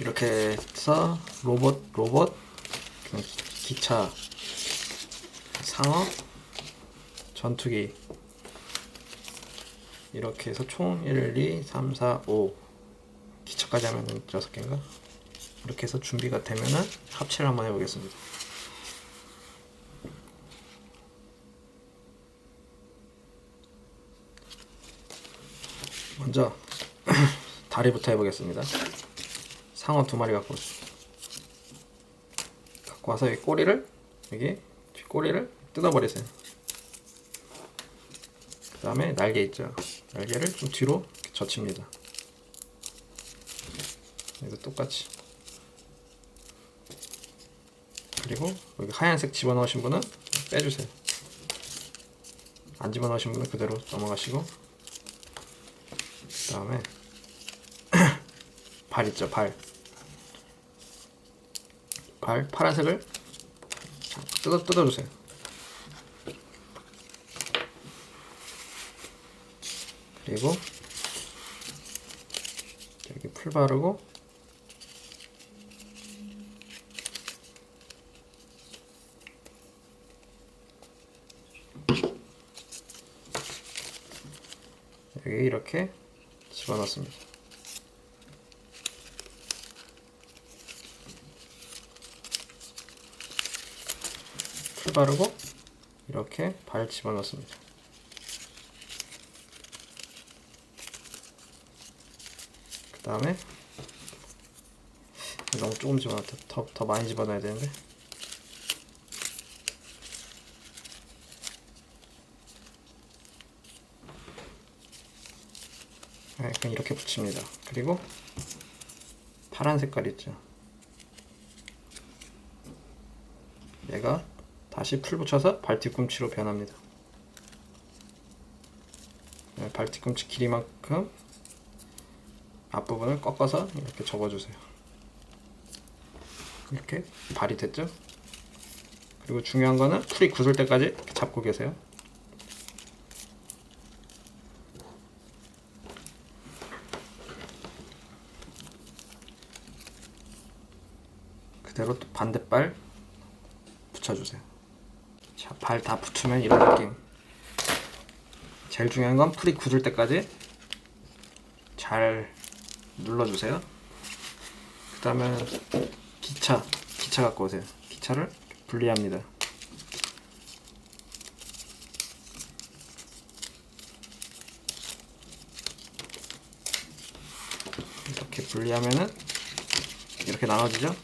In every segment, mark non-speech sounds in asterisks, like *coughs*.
이렇게 해서 로봇 로봇 기차 상어 전투기 이렇게 해서 총 1, 2, 3, 4, 5 기차까지 하면 6개인가? 이렇게 해서 준비가 되면은 합체를 한번 해보겠습니다. 먼저 *clears throat* 다리부터 해보겠습니다. 상어 두 마리 갖고 왔어요. 갖고 와서 이 꼬리를 여기 꼬리를 뜯어버리세요. 그 다음에 날개 있죠. 날개를 좀 뒤로 젖힙니다. 이거 똑같이. 그리고 여기 하얀색 집어넣으신 분은 빼주세요. 안 집어넣으신 분은 그대로 넘어가시고 그 다음에 *clears throat* 발 있죠 발. 발 파란색을 자, 뜯어 뜯어주세요. 그리고 여기 풀 바르고 여기 이렇게 집어넣습니다. 풀 바르고 이렇게 발 집어넣습니다. 그 다음에 너무 조금 집어넣었다. 더, 더 많이 집어넣어야 되는데. 네, 그냥 이렇게 붙입니다. 그리고 파란 색깔 있죠. 얘가 다시 풀 붙여서 발 뒤 꿈치로 변합니다. 네, 발 뒤 꿈치 길이만큼 앞부분을 꺾어서 이렇게 접어주세요. 이렇게 발이 됐죠? 그리고 중요한 거는 풀이 굳을 때까지 잡고 계세요. 그대로 또 반대발 붙여주세요. 자, 발 다 붙으면 이런 느낌. 제일 중요한 건 풀이 굳을 때까지 잘 눌러주세요. 그 다음에 기차, 기차 갖고 오세요. 기차를 분리합니다. 이렇게 분리하면은 이렇게 나눠지죠?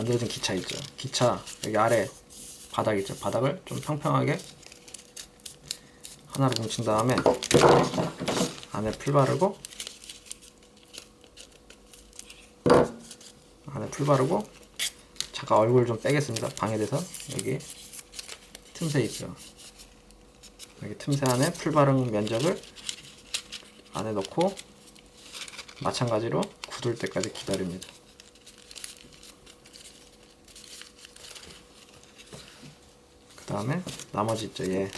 만들어진 기차 있죠. 기차 여기 아래 바닥 있죠. 바닥을 좀 평평하게 하나로 뭉친 다음에 안에 풀 바르고 안에 풀 바르고 잠깐 얼굴 좀 빼겠습니다. 방해돼서 여기 틈새 있죠. 여기 틈새 안에 풀 바른 면적을 안에 넣고 마찬가지로 굳을 때까지 기다립니다. 그 다음에 나머지 있죠 얘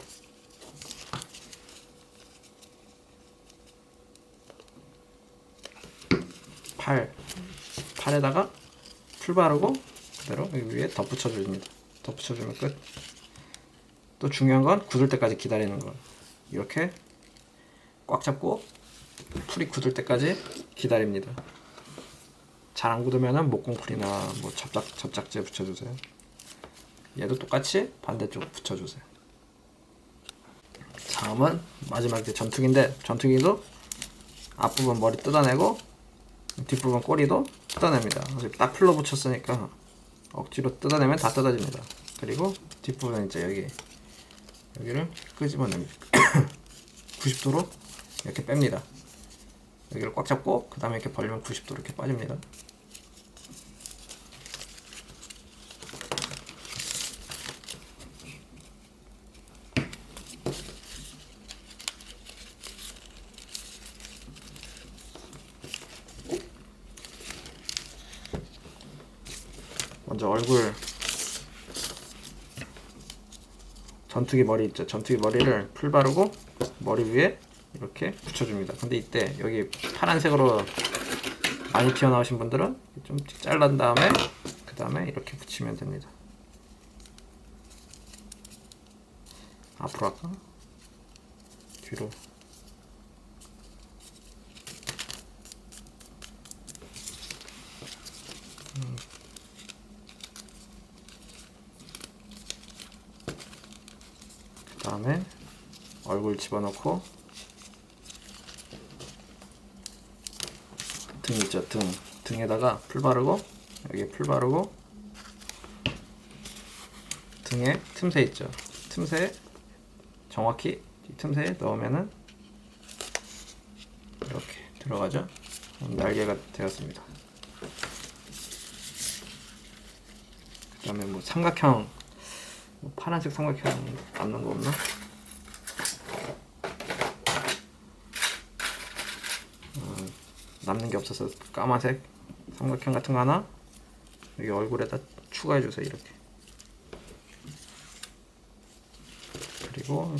팔, 팔에다가 풀 바르고 그대로 여기 위에 덧붙여 줍니다. 덧붙여 주면 끝 또 중요한 건 굳을 때까지 기다리는 거. 이렇게 꽉 잡고 풀이 굳을 때까지 기다립니다. 잘 안 굳으면은 목공풀이나 뭐 접착, 접착제 붙여주세요 얘도 똑같이 반대쪽 붙여주세요. 다음은 마지막 이제 전투기인데 전투기도 앞부분 머리 뜯어내고 뒷부분 꼬리도 뜯어냅니다. 딱 풀로 붙였으니까 억지로 뜯어내면 다 뜯어집니다. 그리고 뒷부분 이제 여기 여기를 끄집어냅니다. *coughs* 90도로 이렇게 뺍니다. 여기를 꽉 잡고 그 다음에 이렇게 벌리면 90도로 이렇게 빠집니다. 먼저 얼굴 전투기 머리 있죠. 전투기 머리를 풀 바르고 머리 위에 이렇게 붙여줍니다. 근데 이때 여기 파란색으로 많이 튀어나오신 분들은 좀 잘란 다음에 그 다음에 이렇게 붙이면 됩니다. 앞으로 할까? 뒤로 다음에 얼굴 집어넣고 등 있죠 등. 등에다가 풀 바르고 여기에 풀 바르고 등에 틈새 있죠. 틈새 정확히 이 틈새에 넣으면은 이렇게 들어가죠. 날개가 되었습니다. 그 다음에 뭐 삼각형 뭐 파란색 삼각형 남는 거 없나? 남는 게 없어서 까만색 삼각형 같은 거 하나? 여기 얼굴에다 추가해 주세요 이렇게. 그리고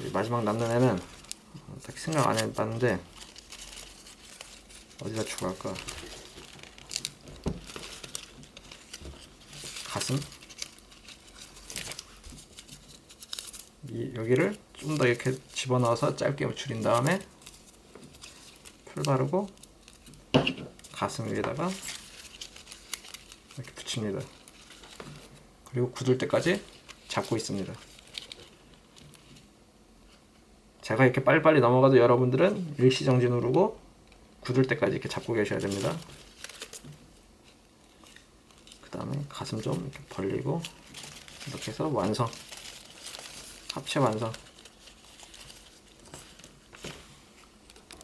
이 마지막 남는 애는 어, 딱히 생각 안 해봤는데 어디다 추가할까? 가슴 여기를 좀 더 이렇게 집어넣어서 짧게 줄인 다음에 풀 바르고 가슴 위에다가 이렇게 붙입니다. 그리고 굳을 때까지 잡고 있습니다. 제가 이렇게 빨리빨리 넘어가도 여러분들은 일시정지 누르고 굳을 때까지 이렇게 잡고 계셔야 됩니다. 그 다음에 가슴 좀 이렇게 벌리고 이렇게 해서 완성. 합체 완성.